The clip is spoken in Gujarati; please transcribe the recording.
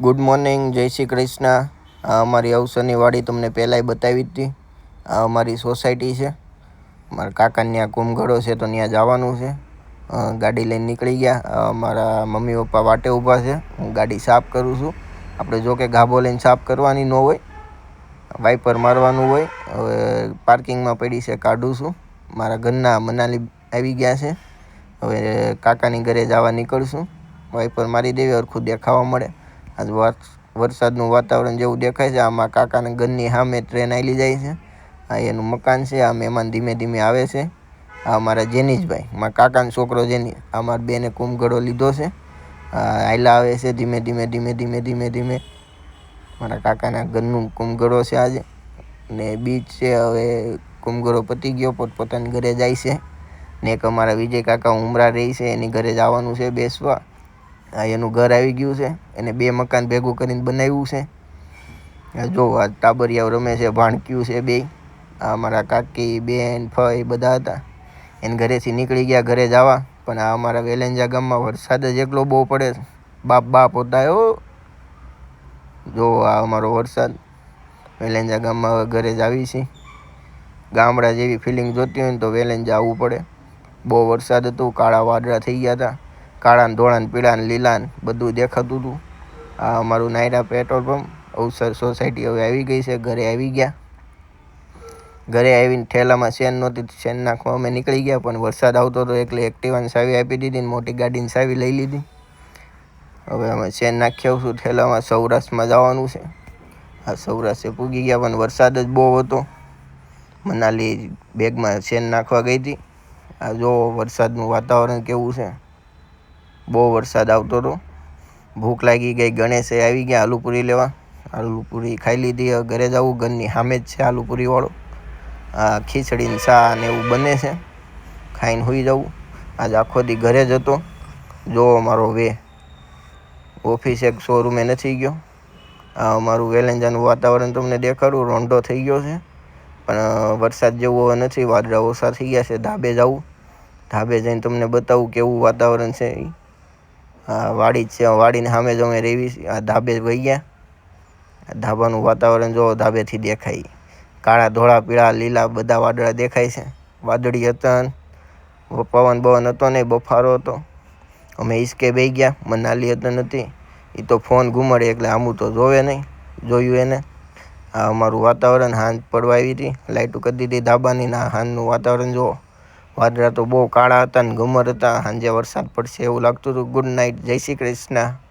ગુડ મોર્નિંગ, જય શ્રી કૃષ્ણ. આ અમારી અવસરની વાડી તમને પહેલાંય બતાવી હતી. આ અમારી સોસાયટી છે. મારા કાકાને ત્યાં કુમઘડો છે તો ત્યાં જવાનું છે. ગાડી લઈને નીકળી ગયા. મારા મમ્મી પપ્પા વાટે ઊભા છે. હું ગાડી સાફ કરું છું. આપણે જો કે ગાભો લઈને સાફ કરવાની ન હોય, વાઇપર મારવાનું હોય, હવે પાર્કિંગમાં પડી છે કાઢું છું. મારા ઘરના મનાલી આવી ગયા છે. હવે કાકાની ઘરે જવા નીકળશું. વાઇપર મારી દેવી, હરખું દેખાવા મળે. આજ વરસાદનું વાતાવરણ જેવું દેખાય છે. આમાં કાકાના ઘરની સામે ટ્રેન આવેલી જાય છે. આ એનું મકાન છે, આ મહેમાન ધીમે ધીમે આવે છે. આ અમારા જેનીશભાઈ, મારા કાકાનો છોકરો જેની અમારા બેને કુંભગળો લીધો છે. આયલા આવે છે ધીમે ધીમે ધીમે ધીમે ધીમે ધીમે. મારા કાકાના ઘરનું કુંભગળો છે આજે. ને બીચ છે, હવે કુંભગળો પતી ગયો, પોતપોતાની ઘરે જાય છે. ને એક અમારા વિજય કાકા ઉમરા રહી છે, એની ઘરે જવાનું છે બેસવા. આ એનું ઘર આવી ગયું છે. એને બે મકાન ભેગું કરીને બનાવ્યું છે. જો આ ટાબરિયાઓ રમે છે, ભાણક્યું છે બે. આ અમારા કાકી, બેન ફઈ બધા હતા. એને ઘરેથી નીકળી ગયા, ઘરે જવા પણ આ અમારા વેલેન્જા ગામમાં વરસાદ જ એકલો બહુ પડે છે. બાપ બાપ હોતા જો આ અમારો વરસાદ. વેલેન્જા ગામમાં ઘરે જ આવી છે. ગામડા જેવી ફિલિંગ જોતી હોય ને તો વેલેન્જા આવવું પડે. બહુ વરસાદ હતો, કાળા વાદળા થઈ ગયા હતા. કાળા ધોળાન, પીળાન ને પીળા ને લીલા ને બધું દેખાતું હતું. આ અમારું Nayara petrol pump, Avsar society હવે આવી ગઈ છે, ઘરે આવી ગયા. ઘરે આવીને ઠેલામાં શેન નહોતી શેન નાખવા અમે નીકળી ગયા, પણ વરસાદ આવતો હતો એટલે એક્ટિવાની સાવી આપી દીધી ને મોટી ગાડીની સાવી લઈ લીધી. હવે અમે શેન નાખી આવશું ઠેલામાં, સૌરાષ્ટ્રમાં જવાનું છે. આ સૌરાષ્ટ્રે પૂગી ગયા, પણ વરસાદ જ બહુ હતો. મનાલી બેગમાં શેન નાખવા ગઈ હતી. આ જો વરસાદનું વાતાવરણ કેવું છે? બહુ વરસાદ આવતો હતો. ભૂખ લાગી ગઈ, ગણેશે આવી ગયા આલુપુરી લેવા. આલુપુરી ખાઈ લીધી ઘરે જવું, ઘરની સામે જ છે આલુપુરીવાળો. આ ખીચડીને ચા ને એવું બને છે. ખાઈને હોઈ જવું આજ આખો દી ઘરે જ હતો. જો મારો વે ઓફિસ એક શોરૂમે નથી ગયો. આ અમારું વેલેન્જાનું વાતાવરણ તમને દેખાડું રોંડો થઈ ગયો છે. પણ વરસાદ જેવો નથી વાદળા ઓછા થઈ ગયા છે, ધાબે જવું. ધાબે જઈને તમને બતાવું કેવું વાતાવરણ છે ઈ. વાડી છે. વાડીની સામે જ અમે રહેવી આ ધાબે વહી ગયા. ધાબાનું વાતાવરણ જો ધાબેથી દેખાય. કાળા ધોળા, પીળા, લીલા બધા વાદળા દેખાય છે. વાદળી હતા પવન, બવન હતો નહીં, બફારો હતો. અમે ઈસકે બેસી ગયા. મનાલી હતો. નથી એ તો ફોન ઘૂમડે એટલે આમું તો જોવે નહીં. જોયું એને. આ અમારું વાતાવરણ હાંજ પડવા આવી હતી. લાઇટો કરી દીધી. ધાબાની ના હાંજનું વાતાવરણ જુઓ વાદળા તો બહુ કાળા હતા ને ઘુમર હતા. સાંજે વરસાદ પડશે એવું લાગતું હતું. Good night. જય શ્રી કૃષ્ણ.